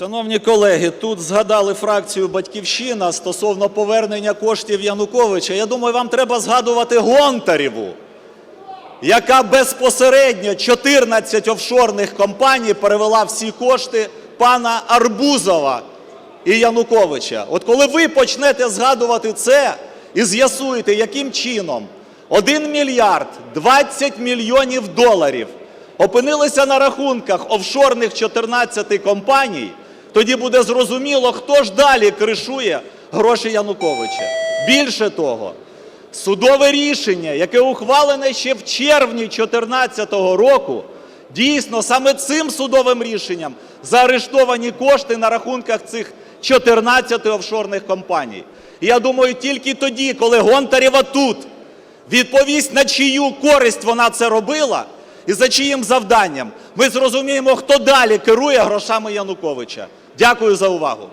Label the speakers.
Speaker 1: Шановні колеги, тут згадали фракцію "Батьківщина" стосовно повернення коштів Януковича. Я думаю, вам треба згадувати Гонтареву, яка безпосередньо 14 офшорних компаній перевела всі кошти пана Арбузова і Януковича. От коли ви почнете згадувати це і з'ясуєте, яким чином 1 мільярд 20 мільйонів доларів опинилися на рахунках офшорних 14 компаній, тоді буде зрозуміло, хто ж далі кришує гроші Януковича. Більше того, судове рішення, яке ухвалене ще в червні 2014 року, дійсно саме цим судовим рішенням заарештовані кошти на рахунках цих 14 офшорних компаній. І я думаю, тільки тоді, коли Гонтарева тут відповість, на чию користь вона це робила і за чиїм завданням, ми зрозуміємо, хто далі керує грошами Януковича. Дякую за увагу.